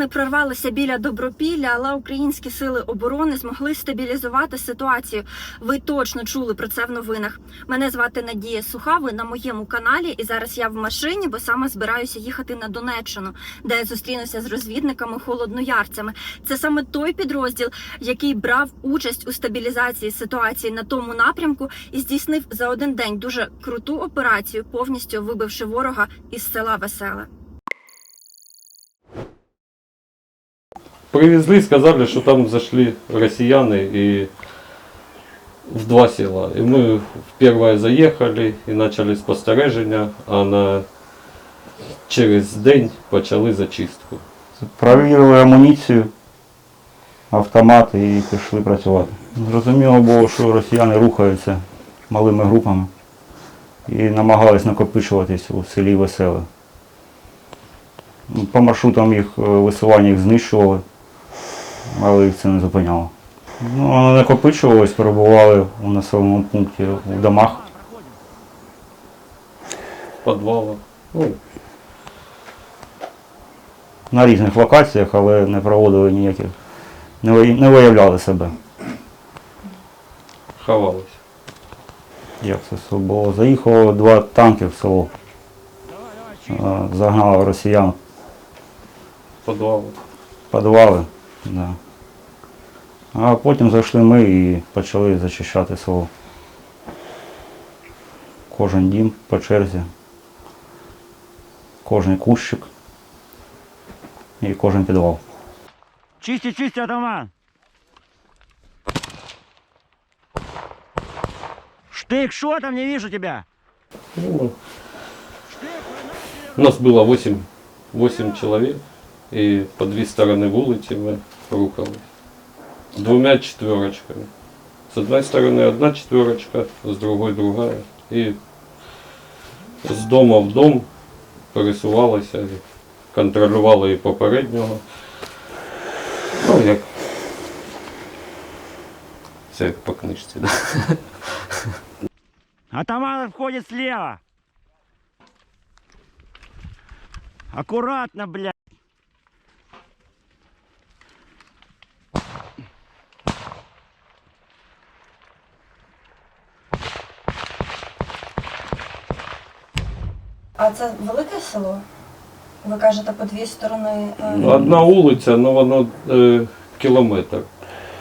Росіяни прорвалися біля Добропілля, але українські сили оборони змогли стабілізувати ситуацію. Ви точно чули про це в новинах. Мене звати Надія Суха. Ви на моєму каналі, і зараз я в машині, бо саме збираюся їхати на Донеччину, де я зустрінуся з розвідниками холодноярцями. Це саме той підрозділ, який брав участь у стабілізації ситуації на тому напрямку і здійснив за один день дуже круту операцію, повністю вибивши ворога із села Веселе. Привезли, сказали, что там зашли россияне и в два села. И мы в первое заехали и начали спостереження, а на через день почали зачистку. Провірили амуніцію, автомат і пішли працювати. Зрозуміло було, що росіяни рухаються малими групами і намагались накопичуватись у селі Веселе. По маршрутам їх е, висування їх знищували, але їх це не зупиняло. Ну, вони накопичувались, перебували у населеному пункті у домах. В подвалах. Ну, на різних локаціях, але не проводили ніяких, не виявляли- не виявляли себе. ховались. Як це все було? Заїхало два танки в село. Е, Загнали росіян В подвалах. в підвали. Да. А потім зайшли ми і почали зачищати село. Кожен дім по черзі, кожен кущик і кожен підвал. Чисти, чисти, атаман! Штык, что там, не вижу тебя? Ну, У нас было 8, 8 человек, И по две стороны вулиці ми рухались. Двумя четверочками. С одной стороны одна четверочка, с другой другая. І з дому в дом пересувалися, і контролювали і попереднього. Ну, як. Це як по книжці, да? Атаман входит слева. Аккуратно, блядь. А це велике село? Ви кажете, по дві сторони. е, Одна вулиця, ну воно е, кілометр.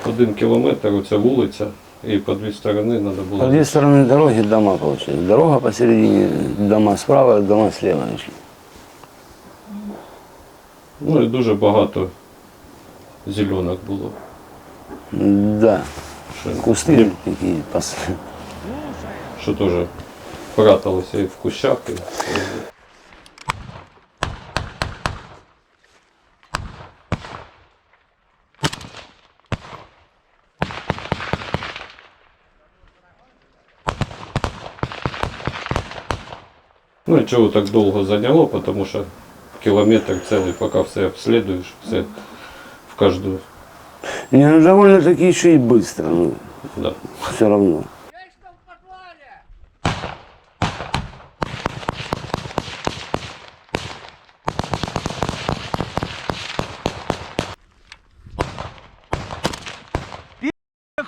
Один кілометр, оця вулиця, і по дві сторони треба По було. две стороны дороги дома получились. Дорога посередине, дома справа, дома слева шли. Ну і дуже багато зеленок було. Да, Що, кусты такие. пос- що теж пряталося і в кущах. І, Ну і чого так довго зайняло, тому що кілометр цілий, поки все обслідуєш, все в кожну. Не, ну довольно-таки еще и быстро, ну, Да. все равно.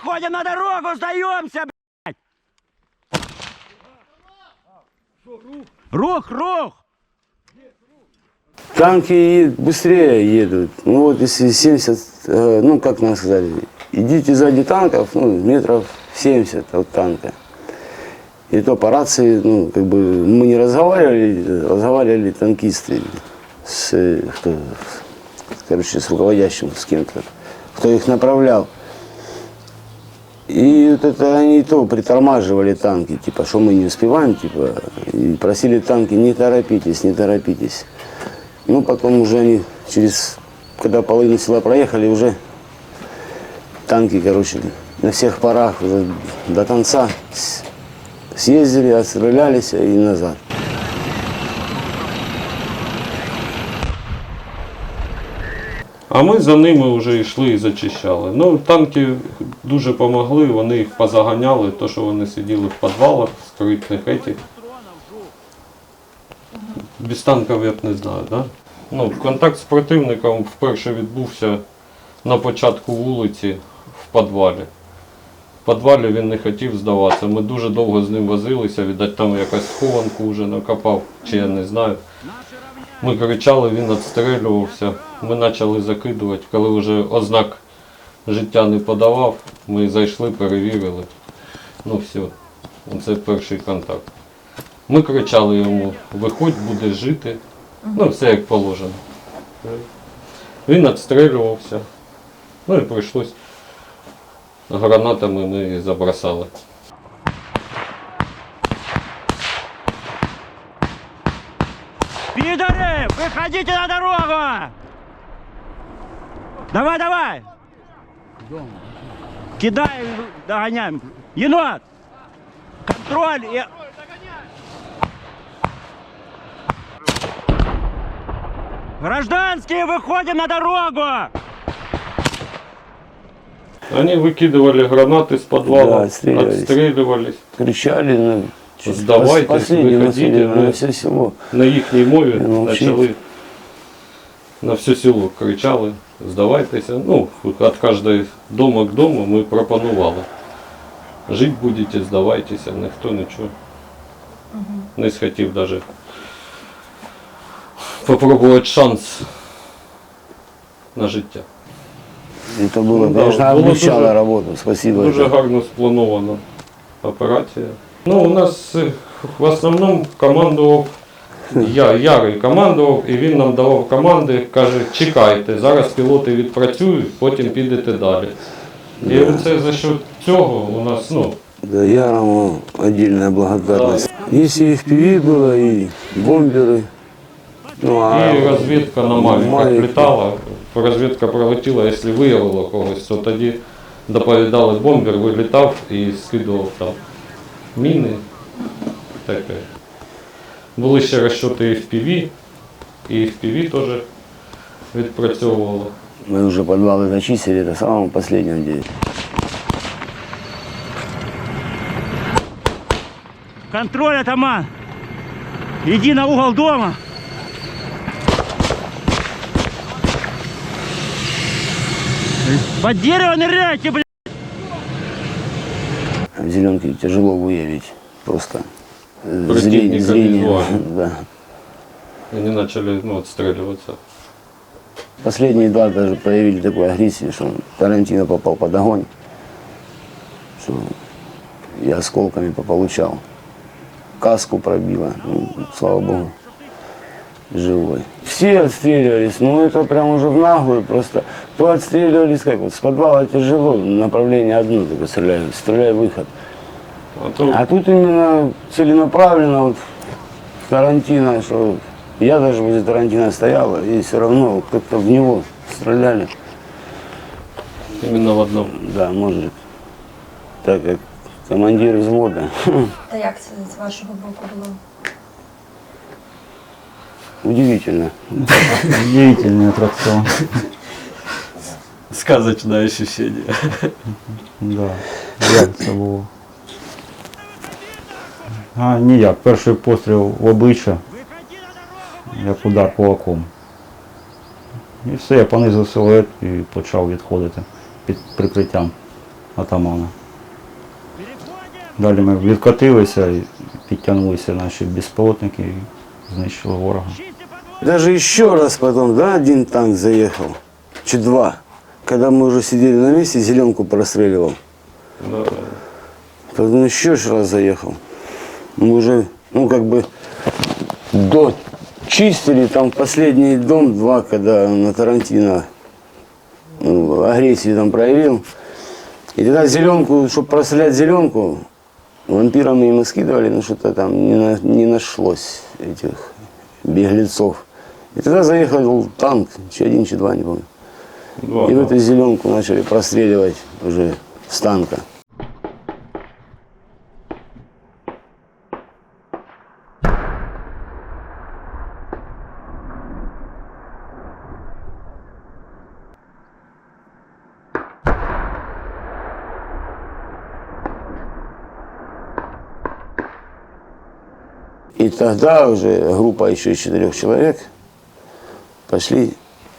Выходим на дорогу, сдаемся, блядь! Рух, рух! Танки быстрее едут. Ну вот если 70, э, ну как нам сказали, идите сзади танков, ну метров 70 от танка. И то по рации, ну как бы мы не разговаривали, разговаривали танкисты с, э, кто, короче, с руководящим, с кем-то, кто их направлял. И вот это они то притормаживали танки, типа, что мы не успеваем, типа, и просили танки, не торопитесь, не торопитесь. Ну, потом уже они через, когда половину села проехали, уже танки, короче, на всех парах уже до конца съездили, отстрелялись и назад. А ми за ними вже йшли і зачищали. Ну, танки дуже допомогли, вони їх позаганяли, то що вони сиділи в підвалах, скритних етих. Без танків я б не знаю, да? Ну, контакт з противником вперше відбувся на початку вулиці в підвалі. В підвалі він не хотів здаватися. Ми дуже довго з ним возилися, віддать там якась схованку вже накопав, чи я не знаю. Ми кричали, він відстрелювався. Ми почали закидувати. Коли вже ознак життя не подавав, ми зайшли, перевірили. Ну все, це перший контакт. Ми кричали йому, виходь, будеш жити. Ну, все як положено. Він відстрелювався. Ну і прийшлось гранатами ми забросали. Пидоры, выходите на дорогу! Давай, давай! Кидай, догоняем. Енот! Контроль и... Гражданские, выходим на дорогу! Они выкидывали гранаты с подвала, Да, отстреливались. отстреливались Кричали, ну, чуть Сдавайтесь, пос- последние выходите, насилие ну. на все село. на їхній мові Ну, почали на все село кричали, здавайтеся. Ну, від кожного дому к дому ми пропонували. Жити будете, здавайтеся, ніхто нічого не схотів навіть попробувати шанс на життя. Это было, Ну да, конечно, было облегчало дуже- работу. Спасибо. Дуже это. гарно спланована операція. Ну, у нас е, в основному командував я, Ярий командував, і він нам давав команди, каже, чекайте, зараз пілоти відпрацюють, потім підете далі. І це за що цього у нас, ну, Да, Ярому отдельная благодарность. Если и FPV было, и бомберы. Ну, а і розвідка на Мавіках Мавіки. літала, розвідка пролетіла, якщо виявило когось, то тоді доповідали бомбер, вилітав і скидував там міни. Таке. Були ще розчоти FPV, і FPV теж відпрацьовувало. Мы уже подвалы зачистили, это в самом последнем деле. Контроль, атаман! Иди на угол дома! Под дерево ныряйте, блядь! В зеленке тяжело выявить просто э, Противника визуально. Да. І вони почали ну, відстрілюватися. Последние два даже проявили такую агрессию, что Тарантино попал под огонь, что я осколками пополучал. Каску пробило, ну, слава богу, живой. Все отстреливались, ну это прям уже в наглую просто. То отстреливались как вот, с подвала тяжело, направление одно только стреляют, стреляй выход. А то А тут именно целенаправленно вот Тарантино, что я даже возле Тарантино стоял, и все равно как-то в него стреляли. іменно в одному. Да, может, так как командир взвода. Та як це з вашого боку було? Удивительно. Удивительный аттракцион. Сказочне ощущение. Да. Це було? А, ніяк. Перший постріл в обличчя, як удар кулаком. І все, я понизив силует і почав відходити під прикриттям атамана. Далі ми відкотилися і підтягнулися наші безпілотники і знищили ворога. Даже еще раз потом, да, один танк заехал, чуть два. Когда мы уже сидели на месте, зеленку простреливал. Да. Потом еще раз заехал. Мы уже, ну, как бы, до чистили там последний дом, два, когда на Тарантино ну, агрессию там проявил. И тогда зеленку, чтобы прострелять зеленку, вампирами мы скидывали, но что-то там не, на- не нашлось этих беглецов. И тогда заехал танк, че один, че два, не помню. Два, И в эту зеленку начали простреливать уже с танка. И тогда уже группа еще из четырех человек Пошли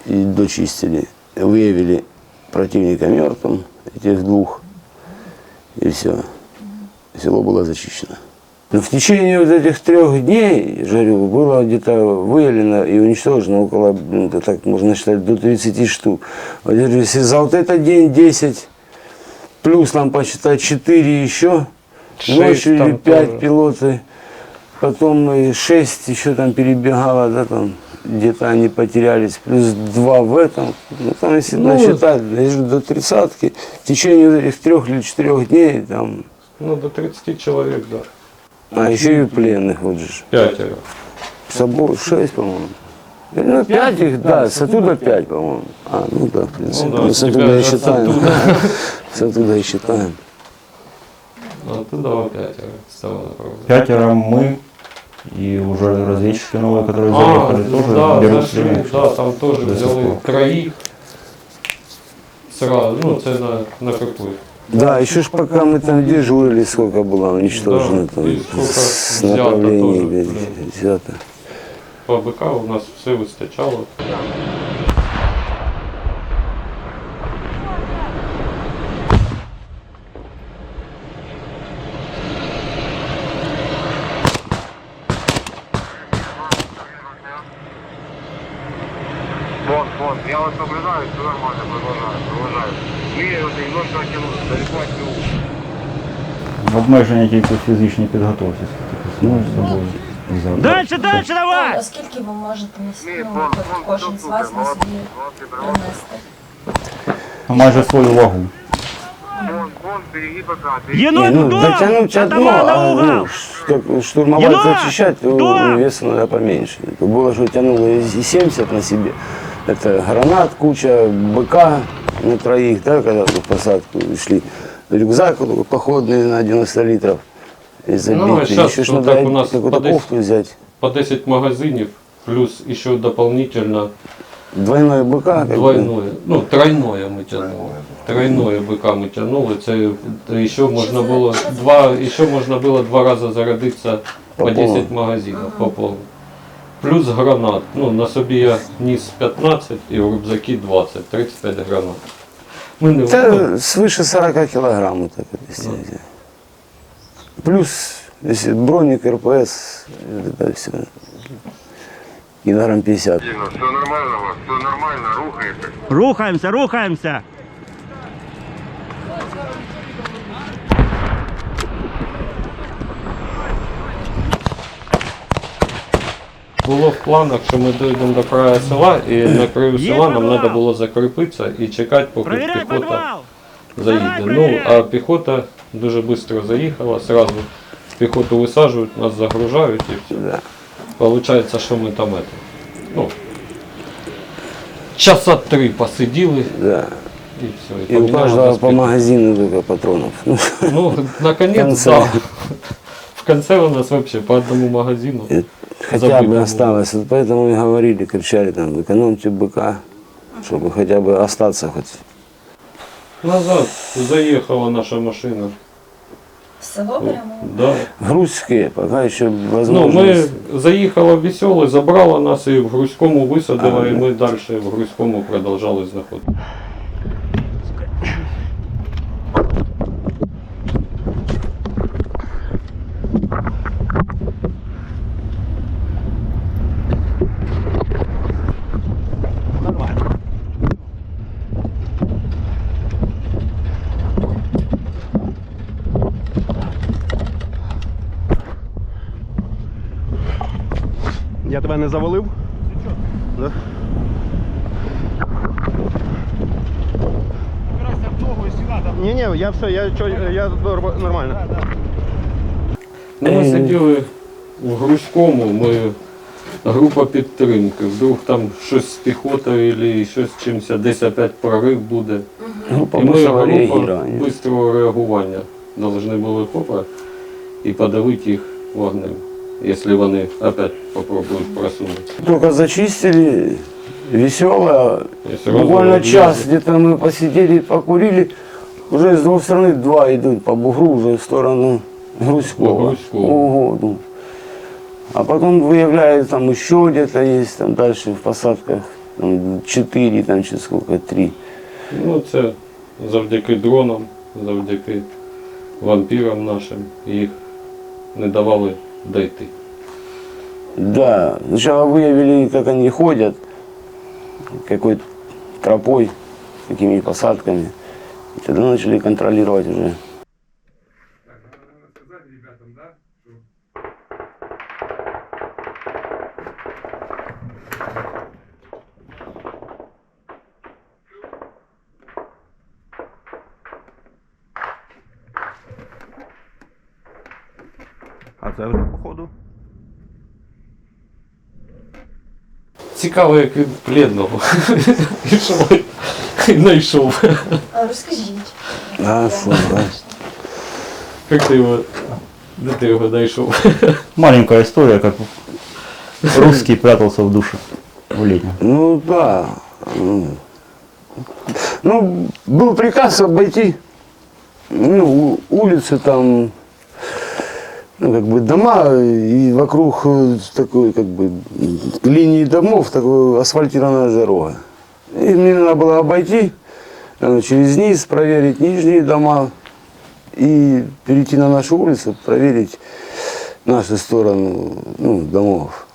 и дочистили. Выявили противника мертвым, этих двух. И все. Село было зачищено. Но в течение вот этих трех дней, говорю, было где-то выявлено и уничтожено около, ну, это так можно считать, до 30 штук. Вот если за вот этот день 10, плюс нам посчитать 4 еще, Шесть ночью или там 5 тоже. пилоты, потом и 6 еще там перебегало, да, там где-то они потерялись, плюс 2 в этом. Ну, там, если Ну, насчитать, я же говорю, до тридцатки, в течение этих трех или четырех дней, там, Ну, до 30 человек, да. а еще и пленных, вот же. Пятеро. С собой 6, по-моему. Ну, 5 их, да, с оттуда 5, по-моему. А, ну да, в принципе. Ну да, с оттуда и считаем. оттуда. С оттуда и считаем. А туда пятеро. с того направления. Пятеро мы и уже разведчики новые, которые А, заехали, ну тоже да, берут зашли, пленных. да, там тоже До сих взяли пор. троїх. Сразу, ну це на, на какой? Да, еще ж пока мы там дежурили, сколько было уничтожено Да, там и сколько с взято направлений тоже, блядь, да. взято. По БК у нас все вистачало. Я вас наблюдаю, все нормально, продолжаю, продолжаю. Міряю немножко оттянулся, далеко от него. Обмеження тільки в фізичній підготовці, скільки зможеш з собою. Дальше, дальше давай! А скільки ви можете нести, ну, от кожен з вас на собі принести? Майже свою вагу. Вон, вон, береги пока, береги. Не, Енот, ну, дом! Атаман на а ну, штурмовать, зачищать, то Дом! вес надо поменьше. Было, что тянуло и 70 на себе Это гранат, куча БК на троих, да, когда в посадку шли. Рюкзак такой походный на 90 литров. И забитый. Ну, а щас Еще ж вот надо так у нас какую-то по 10. кофту взять. По 10 магазинів, плюс еще дополнительно Двойное БК. как бы. двойное, ну тройное мы тянули. Тройное БК мы тянули. Це це ще можна було два, ще можна було два рази зарядитися по По 10 повному. магазинів по повному. Плюс гранат. Ну, на собі я ніс 15 і в рюкзаки 20, 35 гранат. Ми не ну, Это свыше 40 килограмм. вот Так, вот, если взять. Плюс, если броник, РПС, это все. Килограмм 50. Все нормально у вас, все нормально, рухаете. Рухаемся, рухаемся! Було в планах, що ми дійдемо до краю села, і на краю села нам треба було закріпитися і чекати, поки Проверяй піхота заїде. Давай, Ну, а піхота дуже швидко заїхала, сразу піхоту висаджують, нас загружають і все. Да. Получається, що ми там это, ну, часа три посиділи Да. і все. И у поміняли каждого по магазину только патронов. Ну, Ну, В наконец, да. В конце у нас вообще по одному магазину и хотя Забыть бы было. осталось. Вот поэтому и говорили, кричали там, экономьте быка, чтобы хотя бы остаться хоть. Назад заехала наша машина. В село прямо? Да. Грузские, пока еще Ну, возможно. ми заїхала в веселий, забрала нас і в Грузькому висадила, А, і да. ми далі в Грузькому продовжали знаходитися. тебе не завалив? Да? Ні, ні, я все, я, чо- я норм- нормально. Ну, ми Е. сиділи в Грузькому, ми група підтримки. Вдруг там щось з піхотою або щось з чимось, десь опять прорив буде. Группа І ми быстрого група реагирования. быстрого реагування должны були попа і подавити їх вогнем, якщо вони опять попробують просунутися. Только зачистили, весело. І сразу Буквально відлізли. час где-то мы посидели, покурили. Уже с двух сторон два идут по бугру уже в сторону Грузького. По Грузькому. Ого, ну. А потом выявляют там еще где-то есть, там дальше в посадках там, четыре, там, чи сколько, три. Ну, це завдяки дронам, завдяки вампірам нашим. Їх не давали дойти. Да, сначала выявили, как они ходят, какой тропой, какими посадками. И тогда начали контролировать уже. А це вже походу. Цікаво, як він плідного пішов і знайшов. А розкажіть. А, фу, да. Як ти його, де ти його знайшов? Маленькая история, как русский прятался в душе в летнем. Ну да. Ну, Ну, был приказ обойти ну, у- улицы там, ну, как бы дома, и вокруг э, такой, как бы, линии домов, такой асфальтированная дорога. И мне надо было обойти через низ, проверить нижние дома и перейти на нашу улицу, проверить нашу сторону ну, домов.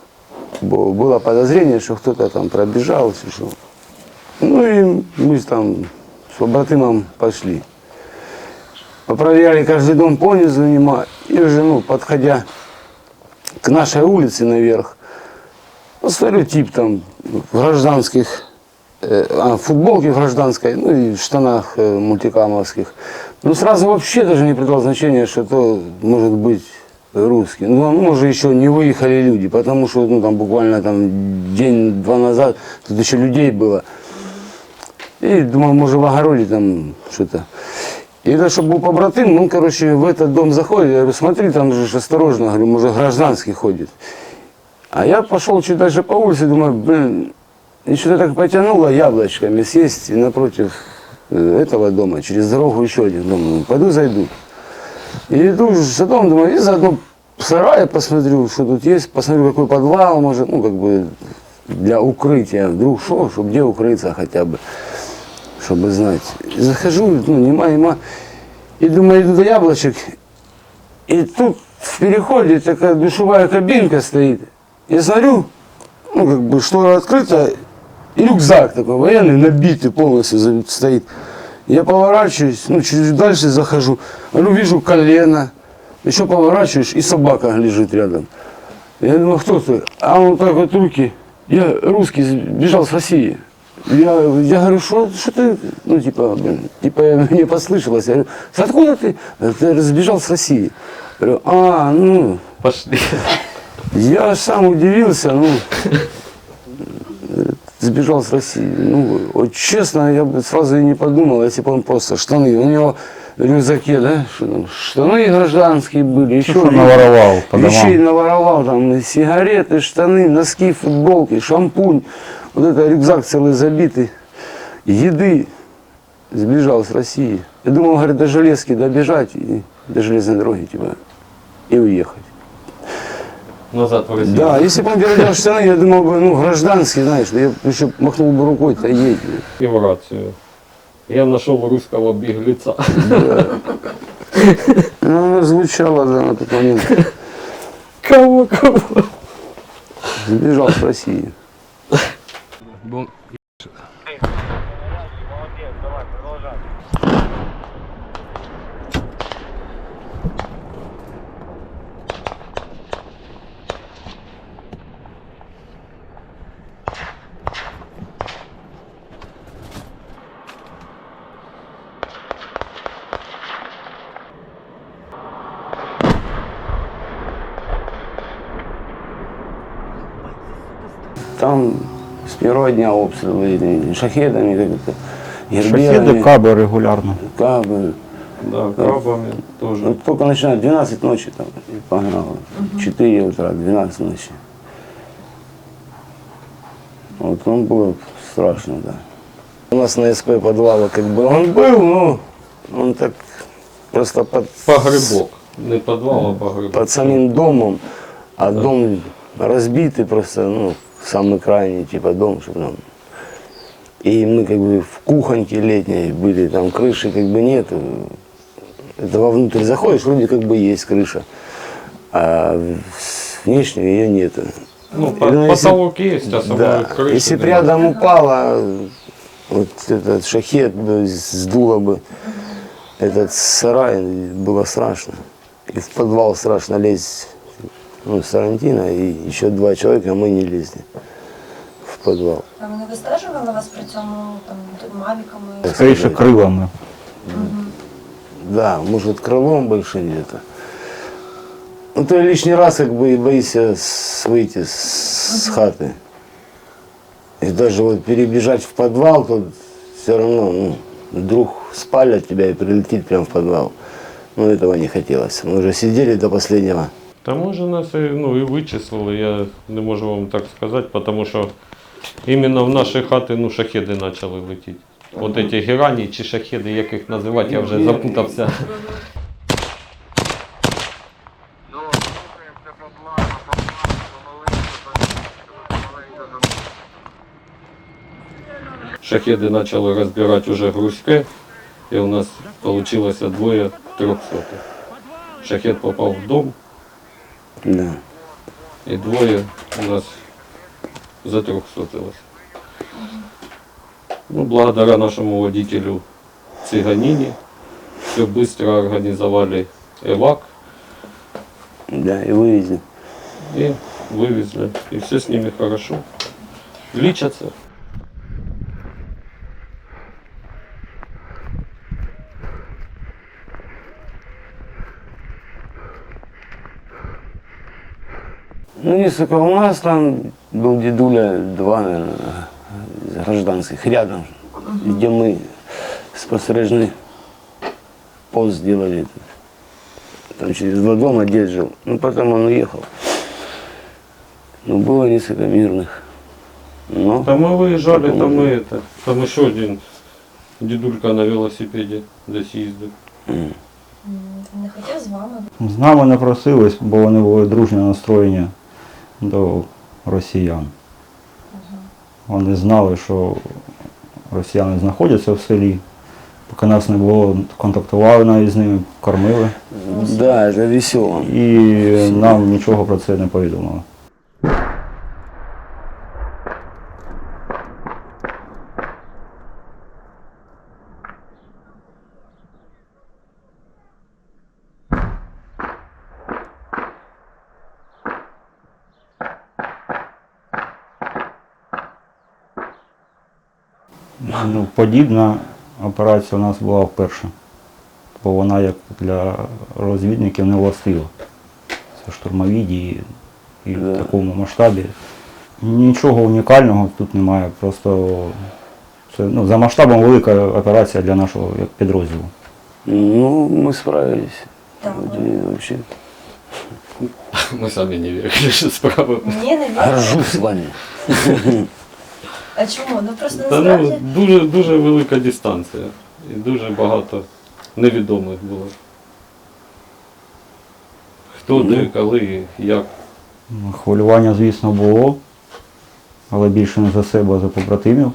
Было подозрение, что кто-то там пробежал, что. Ну и мы там с побратимом пошли. Попроверяли каждый дом понизу нема. И уже, ну, подходя к нашей улице наверх, ну, тип там гражданских, э, а, гражданской, ну и в штанах э, мультикамовских. Ну, сразу вообще даже не придал значения, что это может быть русский. Ну, а может, еще не выехали люди, потому что, ну, там буквально там день-два назад тут еще людей было. И думал, может, в огороде там что-то. И это, чтобы был побратим, он, короче, в этот дом заходит, я говорю, смотри, там же осторожно, говорю, может, гражданский ходит. А я пошел чуть дальше по улице, думаю, блин, и что-то так потянуло яблочками съесть и напротив э, этого дома, через дорогу еще один дом. Пойду зайду. И иду за домом, думаю, и заодно в сарае посмотрю, что тут есть, посмотрю, какой подвал, может, ну, как бы для укрытия, вдруг что, чтобы где укрыться хотя бы, чтобы знать. Захожу, ну, нема, нема, и думаю, иду до яблочек, и тут в переходе такая душевая кабинка стоит. Я смотрю, ну, как бы, штора открыта, и рюкзак такой военный, набитый полностью стоит. Я поворачиваюсь, ну, чуть дальше захожу, ну, вижу колено, еще поворачиваешь, и собака лежит рядом. Я думаю, кто ты? А он так вот руки, я русский, бежал с России. Я, я говорю, что, что ты, ну, типа, типа, мне послышалось. Я говорю, «С откуда ты? Ты сбежал с России. Я говорю, а, ну, Пошли. я сам удивился, ну, сбежал с России. Ну, вот честно, я бы сразу и не подумал, если бы он просто штаны, у него в рюкзаке, да, штаны гражданские были, еще что наворовал по домам. наворовал, там, сигареты, штаны, носки, футболки, шампунь, вот это рюкзак целый забитый, еды, сбежал с России. Я думал, говорит, до железки добежать, и до железной дороги, типа, и уехать. Назад в Росію. Да, если бы он переодел штаны, я думал бы, ну, гражданский, знаешь, я еще махнул бы рукой, то едь. І в рацію. Я знайшов русского бігліця. Ну, она звучала, да, на тот момент. Кого, кого? Сбежал с России. Молодец, давай, продолжай. Там первого дня обстрелы этими шахедами, как это, Шахеды, герберами, кабы регулярно. кабы. Да, крабами теж. Вот только начинает 12 ночи там и погнало. 4 утра, 12 ночи. Вот он было страшно, да. У нас на СП подвала как бы он был, но он так просто под, Погребок. Не підвал, а погребок. под самим домом, а дом разбитый просто, ну, самый крайний, типа дом, чтобы там И мы как бы в кухоньке летней были, там крыши как бы нет. Это вовнутрь заходишь, вроде как бы есть крыша, а в- внешней ее нету. Ну, по- Ну, если- потолок есть, а Да, крыши если бы рядом упало, вот этот шахет сдуло бы этот сарай, было страшно. И в подвал страшно лезть. Ну, с Тарантино и еще два человека, мы не лезли в подвал. А вони вистежували вас при цьому там мавіками? Скоріше крилами. Да, может, крылом больше где-то. Ну, ты лишний раз как бы и боишься с- выйти с, с хаты. И даже вот перебежать в подвал, тут все равно, ну, вдруг спалят тебя и прилетит прямо в подвал. Но этого не хотелось. Мы уже сидели до последнего. Та може нас і, ну, і вичислили, я не можу вам так сказати, тому що іменно в наші хати ну, шахеди почали летіти. От ці герані чи шахеди, як їх називати, я вже запутався. Шахеди почали розбирати уже грузьки, і у нас вийшло двоє трьохсотих. Шахет попав в дом, Да. і двоє у нас затрьохсотилось. Ну, благодаря нашему водителю Цыганине все быстро организовали ЭВАК Да, и вывезли. и вывезли. И все с ними хорошо. Лечатся. Ну, несколько у нас там был дедуля, два, наверное, из гражданских, рядом, где мы спостережный пост сделали. Там через два дома дед жил. Ну, потом он уехал. Ну, было несколько мирных. Но Там мы выезжали, там мы это. Там еще один дедулька на велосипеде десь їздив. М, Він не хотів з вами? З нами не просились, бо вони були дружньо настроєні До росіян. Вони знали, що росіяни знаходяться в селі. Поки нас не було, контактували навіть з ними, кормили. да, це весело. І нам нічого про це не повідомили. Ну, подібна операція у нас була вперше, бо вона як для розвідників не властива. Це штурмові дії і в такому масштабі. Нічого унікального тут немає. Просто це ну, за масштабом велика операція для нашого як підрозділу. Ну, мы справились. Так. Вроде вообще Мы сами не верили, що справа. Ні, не горжусь вами. А чому? Ну просто Та ну, насправді. дуже, дуже велика дистанція. І дуже багато невідомих було. Хто, де, коли, як. Ну, Хвилювання, звісно, було, але більше не за себе, а за побратимів.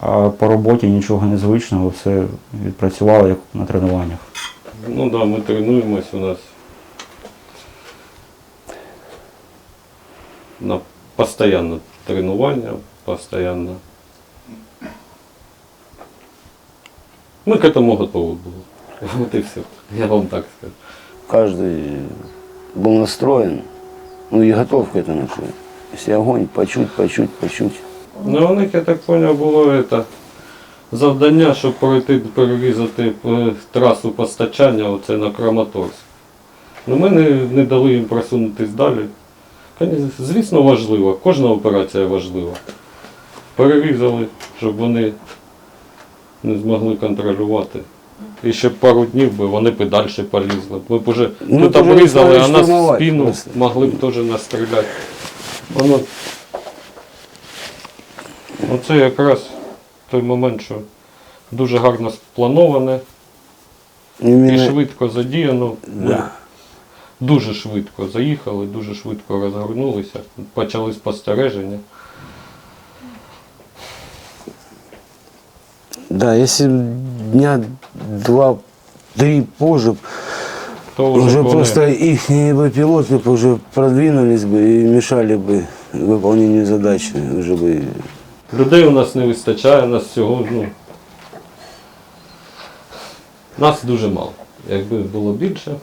А по роботі нічого незвичного, все відпрацювало як на тренуваннях. Ну да, ми тренуємось у нас на постоянно тренування, постоянно. Ми к этому готові були. От і все. Я вам так скажу. Каждый был настроен, ну и готов к этому. что Если огонь, почуть, почуть, почуть. Ну, у них, я так зрозумів, було это, завдання, щоб пройти, перерізати е, трасу постачання оце на Краматорськ. Ну, ми не, не дали їм просунутись далі. Звісно, важливо, кожна операція важлива. Перерізали, щоб вони не змогли контролювати. І ще пару днів би вони б далі полізли. Ми б уже Ну, тут обрізали, а нас в спину просто. могли б теж настріляти. Воно Оце якраз той момент, що дуже гарно сплановане і Именно, швидко задіяно. Да Дуже швидко заїхали, дуже швидко розгорнулися, почали спостереження. Да, если дня два-три позже, То вже, уже вони- просто их пилоты бы уже продвинулись бы и мешали бы выполнению задачи. Уже бы Людей у нас не вистачає, нас всього, ну. Нас дуже мало. Якби було більше,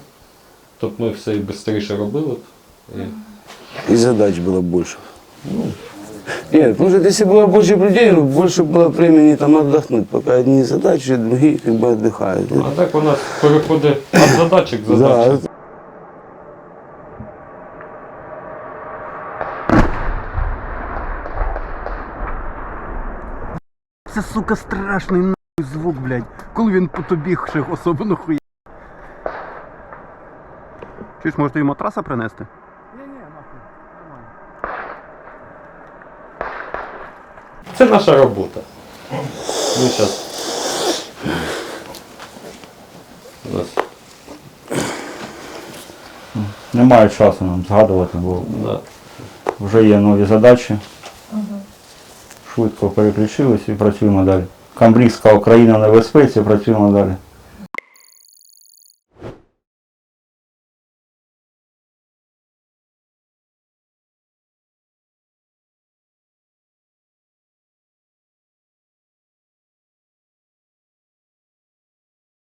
то б ми все і швидше робили. б. І, и задач было больше. Нет, может, если было больше людей, ну, больше было времени там отдохнуть, пока одни задачи, другие как бы отдыхают. а так у нас переходить від задачі к Да, задачі. Це, сука, страшний нахуй звук, блядь. Коли він по тобі ще особливо хуя. Чуєш, може тобі матраса принести? Ні-ні, нормально. Це наша робота. Ми зараз. У нас, Немає часу нам згадувати, бо да. вже є нові задачі. Швидко переключились і працюємо далі. Камбрійська Україна на безпеці, працюємо далі.